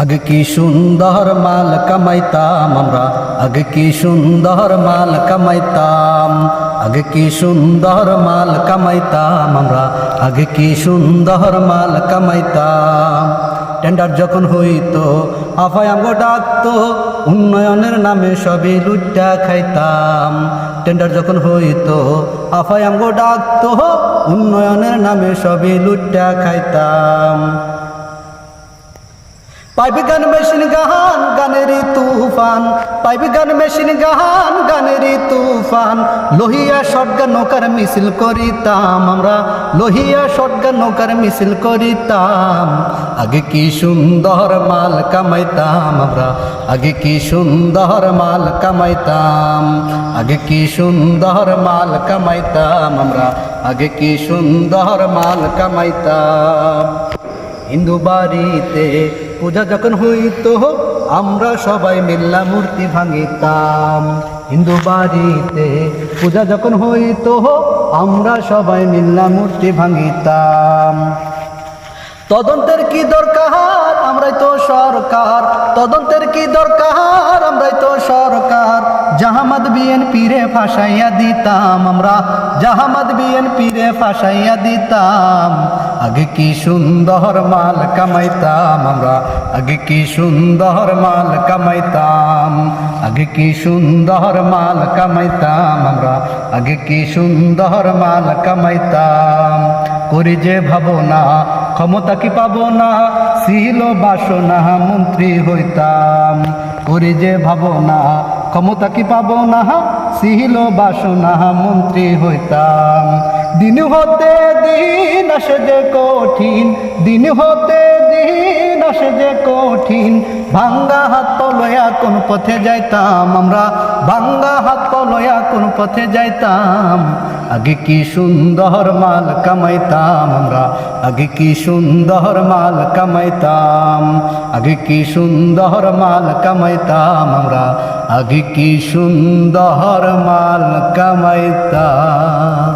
আগে কি সুন্দর মাল কামাইতাম আমরা? আগে কি সুন্দর মাল কামাইতাম? আগে কি সুন্দর মাল কামাইতাম আমরা? আগে কি সুন্দর মাল কামাইতাম? টেন্ডার যখন হইতো আফাই আমগো ডাকতো, উন্নয়নের নামে সবই লুটটা খাইতাম। টেন্ডার যখন হইতো আফাই আমগো ডাকতো, উন্নয়নের নামে সবই লুটটা খাইতাম। পাইপি গান, মেশিন গাহান গানেরই তুফান। পাইপি গান, মেশিন গাহান গানেরই তুফান। লোহিয়া শটগান, নৌকার মিছিল করিতাম আমরা। লোহিয়া শটগান, নৌকার মিছিল করিতাম। আগে কি সুন্দর মাল কামাইতাম আমরা। আগে কি সুন্দর মাল কামাইতাম। আগে কি সুন্দর মাল কামাইতাম আমরা। আগে কি সুন্দর মাল কামাইতাম। হিন্দু বাড়িতে পূজা যখন হইত, আমরা সবাই মিল্লা মূর্তি ভাঙিতাম। হিন্দু বাড়িতে পূজা যখন হইত, আমরা সবাই মিল্লা মূর্তি ভাঙিতাম। তদন্তের কি দরকার? আমরাই তো সরকার। তদন্তের কি দরকার? আমরাই তো সরকার। জাহামাদ বিএন পীরে ফাঁসাইয়া দিতাম আমরা। জাহামাদ বিএন পীরে ফাঁসাইয়া দিতাম। আগে কি সুন্দর মাল কামাইতাম আমরা। আগে কি সুন্দর মাল কামাইতাম। আগে কি সুন্দর মাল কামাইতাম আমরা। আগে কি সুন্দর মাল কামাইতাম। করি যে ভাবনা, ক্ষমতা কি পাবো না? ছিল বাসনা, মন্ত্রী হইতাম। করি যে ভাবনা ক্ষমতা কি পাবো না, সিহিল বাসনা, মন্ত্রী হইতাম। দিন হতে দিন আসে যে কঠিন, দিন হতে দিন আসে যে কঠিন, ভাঙ্গা হাত পলয়া কোন পথে যাইতাম, আমরা ভাঙ্গা হাত পলয়া কোন পথে যাইতাম। আগে কি সুন্দর মাল কামাইতাম, আমরা আগে কি সুন্দর মাল কামাইতাম। আগে কি সুন্দর মাল কামাইতাম, আমরা আগে কি সুন্দর মাল কামাইতাম।